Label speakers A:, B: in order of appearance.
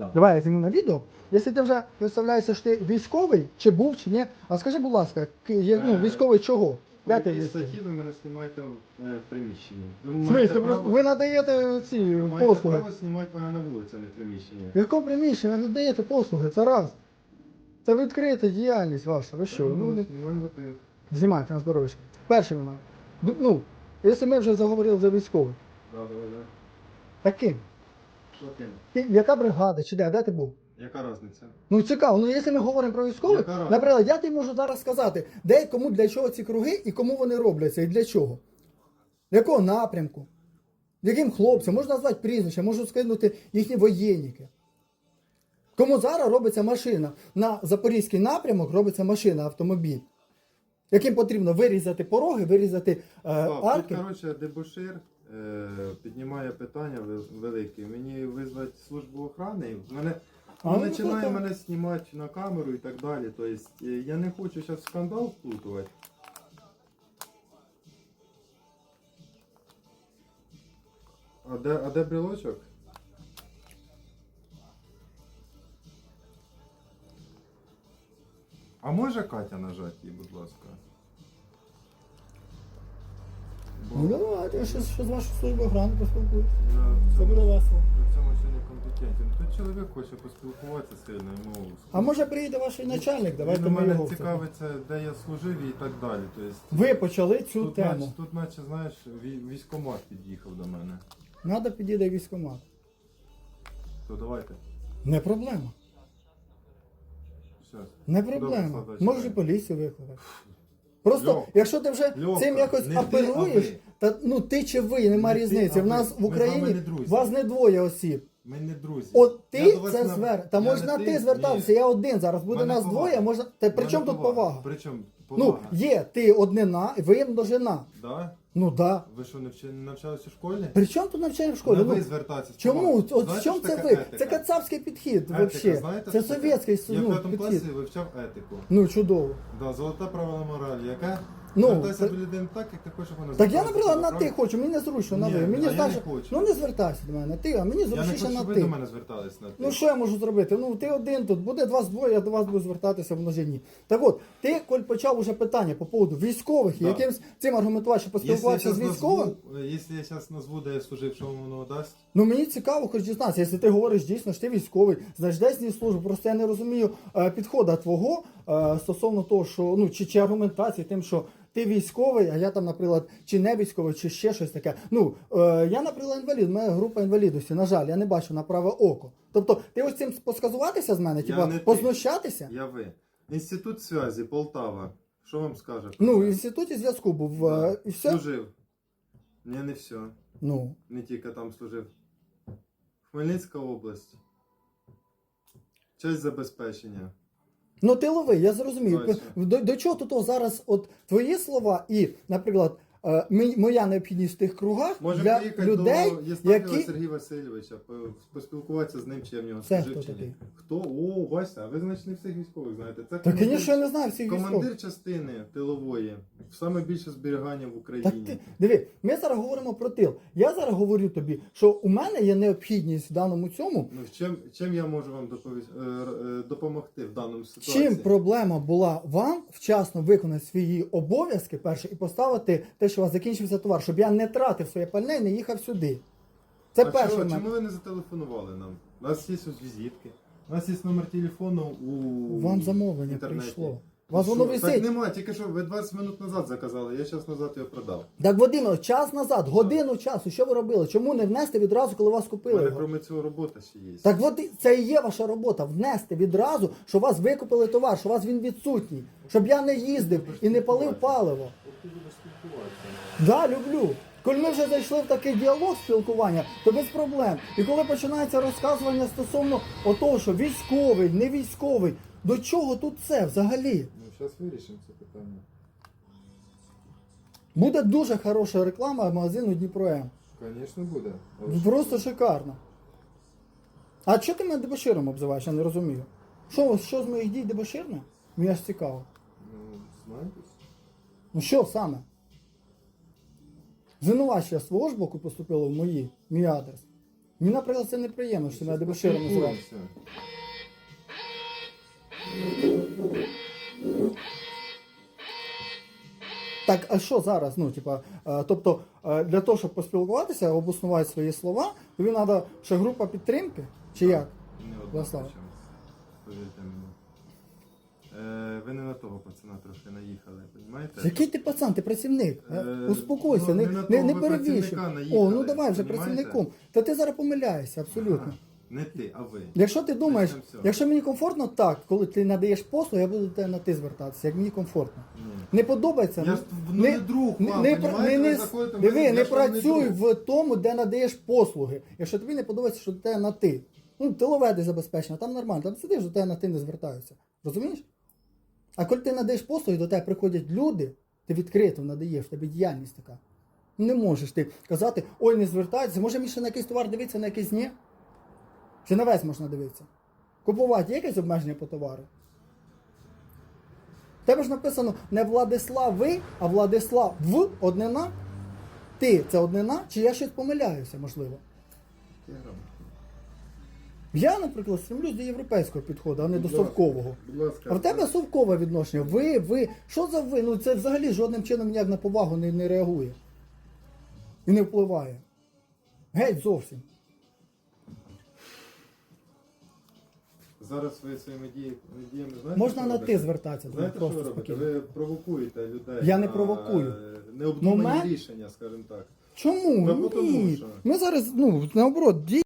A: Да.
B: Давай я зніму на відео. Якщо ти вже представляєшся, що ти військовий, чи був, чи ні, а скажи, будь ласка, є- ну, військовий чого? Де ти військовий?
A: статті ви мене знімаєте в е, в приміщенні? Ви
B: В
A: маєте
B: смислі,
A: право-
B: ви надаєте ці
A: маєте
B: послуги.
A: право знімати мене на вулиці, а не в приміщенні.
B: Якому приміщенні ви надаєте послуги? Це раз. Це відкрита діяльність ваша. Ви що? Ну, не-
A: Знімаємо
B: знімайте на здоров'я. Перший момент. Ну, Ну, якщо ми вже заговорили за військових,
A: Да, давай, да.
B: таким.
A: Ти?
B: Яка бригада, чи де? Де ти був?
A: Яка різниця?
B: Ну цікаво, ну якщо ми говоримо про військових,
A: Яка разниця?
B: наприклад, я тобі можу зараз сказати, де кому для чого ці круги і кому вони робляться, і для чого. Якого напрямку? Яким хлопцям? Можна назвати прізвища, можу скинути їхні воєнники. Кому зараз робиться машина? На запорізький напрямок робиться машина, автомобіль. Яким потрібно вирізати пороги, вирізати е,
A: Так,
B: арки.
A: Тут, коротше, дебошир піднімає питання велике. Мені визвати службу охорони. Мене
B: А, ну,
A: починає
B: так.
A: мене знімати на камеру і так далі. Тобто е, я не хочу зараз скандал вплутувати. А де, а де брелочок? А може Катя нажати її, будь ласка?
B: Ну давайте, що, що з вашою службою охорони поспілкуюся.
A: я
B: Це буде весело.
A: в цьому ще не компетентен. Тут чоловік хоче поспілкуватися сильно, йому.
B: А може приїде ваш начальник, давайте
A: Він у
B: ми
A: мене
B: його.
A: цікавиться, де я служив і так далі. Тобто,
B: Ви почали цю
A: тут,
B: тему.
A: наче, тут, наче, знаєш, вій- військкомат під'їхав до мене.
B: Надо підійде військкомат.
A: То давайте.
B: Не проблема.
A: Щас.
B: Не проблема. Може поліцію викликати. Просто,
A: Льох,
B: якщо ти вже
A: Льоха,
B: цим якось
A: не ти,
B: оперуєш,
A: а ви.
B: та ну ти чи ви, нема
A: Не ти,
B: різниці.
A: а
B: В нас в
A: Ми з вами
B: Україні
A: не друзі.
B: вас не двоє осіб.
A: Ми не друзі.
B: От
A: Я
B: ти
A: до вас
B: це
A: на-
B: звер. Та
A: я
B: можна
A: не
B: ти звертатися,
A: Ні.
B: я один зараз. Буде
A: Мене
B: нас
A: повага.
B: двоє, можна. Та при чому тут повага?
A: При чому
B: Ну, є ти однина, ви множина.
A: Да?
B: Ну да.
A: Ви що, не навчалися в школі?
B: При чому тут навчання в школі? Ну,
A: ви звертатися.
B: Чому? От в чому це ви? Це кацапський підхід вообще.
A: знаєте,
B: Це
A: що таке?
B: совєтський
A: Я в
B: ну,
A: п'ятому
B: підхід.
A: класі вивчав етику.
B: Ну чудово.
A: Да, золоте правило моралі. Яке?
B: Ну,
A: Звертайся до людини так, як ти хочеш вона
B: Так я,
A: звертатися
B: наприклад,
A: до
B: на
A: тебе,
B: ти хочу, мені незручно на
A: Ні,
B: ви. Мені
A: а я
B: знаєш,
A: не хочу.
B: ну не звертайся до мене на ти, а мені
A: Я не
B: зручніше
A: хочу,
B: на
A: щоб ви
B: ти.
A: до мене звертались на ти.
B: Ну що я можу зробити? Ну ти один тут, буде вас двоє, я до вас буду звертатися в множині. Так от, ти, коль почав уже питання по поводу військових і
A: Да.
B: якимсь цим аргументувати, що
A: Якщо я
B: поспілкуватися
A: щас
B: з військовим,
A: назву, е, якщо я зараз назву, де я служив, що воно дасть?
B: ну мені цікаво, хоч дізнатися, якщо ти говориш дійсно, що ти військовий, знаєш, десь не службу, просто я не розумію е, підходу твого е, стосовно того, що ну чи, чи аргументації тим, що. Ти військовий, а я там, наприклад, чи не військовий, чи ще щось таке. Ну, е, я, наприклад, інвалід, у мене група інвалідності. На жаль, я не бачу на праве око. Тобто, ти ось цим посказуватися з мене, типа познущатися?
A: Я ви. Інститут зв'язі, Полтава. Що вам скаже?
B: Ну, в інституті зв'язку був е,
A: Да.
B: і все.
A: Служив. Ні, не все.
B: Ну.
A: Не тільки там служив. Хмельницька область. Часть забезпечення.
B: Ну ти лови, я зрозумів. До, до чого тут зараз от твої слова і, наприклад, моя необхідність в тих кругах
A: Може
B: для людей,
A: до Єстафєва
B: які.
A: Сергія Васильовича, по- поспілкуватися з ним, чи я в нього
B: Це
A: служив,
B: хто
A: чи ні.
B: такий?
A: Хто? О, Вася, а ви значить не всіх військових знаєте. Це
B: Та,
A: командир-
B: звісно, я не знаю всіх військових.
A: Командир частини тилової. Саме більше зберігання в
B: Так
A: Україні.
B: ти диви, ми зараз говоримо про тил. Я зараз говорю тобі, що у мене є необхідність в даному цьому.
A: Ну, чим, чим я можу вам доповіс... е, е, допомогти в даному ситуації?
B: Чим проблема була вам вчасно виконати свої обов'язки перше і поставити те, що у вас закінчився товар, щоб я не тратив своє пальне і не їхав сюди. Це
A: а
B: перший
A: чого,
B: момент.
A: чому ви не зателефонували нам? У нас є ось візитки. У нас є номер телефону у
B: Вам замовлення
A: інтернеті.
B: прийшло. У вас
A: Що?
B: воно
A: Так
B: висить.
A: нема, тільки що ви 20 минут назад заказали, я зараз назад його продав.
B: Так, Вадиме, час назад, годину часу, що ви робили? Чому не внести відразу, коли вас
A: У
B: купили?
A: мене,
B: його?
A: крім цього, робота ще є.
B: Так от це і є ваша робота. Внести відразу, що у вас викупили товар, що у вас він відсутній, щоб я не їздив і не палив паливо.
A: От ти будеш спілкуватися.
B: Да, люблю. Коли ми вже зайшли в такий діалог спілкування, то без проблем. І коли починається розказування стосовно того, що військовий, не військовий, до чого тут це взагалі?
A: Ну, зараз вирішимо це питання.
B: Буде дуже хороша реклама магазину Дніпро М.
A: Звісно, буде.
B: Просто шикарно. А чого ти мене дебоширом обзиваєш, я не розумію. Що, що з моїх дій дебоширне? Мені аж цікаво.
A: Ну, знаєтесь?
B: Ну що саме? Звинувачення свого ж боку поступило в мої, мій адрес. Мені, наприклад, це неприємно, що мене дебоширом називаєш. Так, а що зараз? Ну, типа, е, тобто, е, для того, щоб поспілкуватися, обоснувати свої слова, тобі треба ще група підтримки? Чи як?
A: Не одна
B: Владислав.
A: причому. Повірте мені. Е, ви не на того пацана трошки наїхали, розумієте?
B: Який ти пацан, ти працівник? е?
A: Е,
B: Успокойся,
A: ну,
B: не,
A: не на
B: не,
A: того
B: не
A: ви
B: перевішуй.
A: працівника
B: О, ну давай вже
A: понімаєте?
B: працівником. Та ти зараз помиляєшся, абсолютно.
A: Ага. Не ти, а ви.
B: Якщо ти думаєш,
A: Почнемо з цього.
B: якщо мені комфортно так, коли ти надаєш послуги, я буду до тебе на ти звертатися, як мені комфортно. Не подобається.
A: Я
B: ну,
A: ж ну, не друг вам,
B: не,
A: понімаєте?
B: не,
A: Ви
B: не,
A: заходите в
B: диви,
A: мене,
B: не
A: я ж вам не
B: працюй
A: друг.
B: в тому, де надаєш послуги. Якщо тобі не подобається, що до тебе на ти. Ну, тиловеди забезпечено, там нормально, там сидиш, до тебе на ти не звертаються. Розумієш? А коли ти надаєш послуги, до тебе приходять люди, ти відкрито надаєш, тебе діяльність така. Не можеш ти казати, ой, не звертайтеся, може мені ще на якийсь товар дивитися, на якийсь ні? Чи на весь можна дивитися? Купувати є якесь обмеження по товару? В тебе ж написано не Владислави, а Владислав в однина. Ти це однина, чи я щось помиляюся, можливо? Я, наприклад, стремлюсь до європейського підходу, а не до совкового.
A: Будь ласка.
B: А в тебе совкове відношення. Ви, ви. Що за ви? Ну це взагалі жодним чином ніяк на повагу не, не реагує. І не впливає. Геть зовсім.
A: Зараз ви своїми діями, діями знаєте,
B: Можна
A: що
B: на
A: робите?
B: ти звертатися, до мене
A: Знаєте, що ви
B: просто
A: робите?
B: спокійно.
A: Ви провокуєте людей.
B: Я не
A: на,
B: провокую.
A: е, Необдумані
B: Момент-
A: рішення, скажімо так.
B: Чому?
A: Та бо тому
B: Ні.
A: що.
B: Ми зараз, ну, наоборот,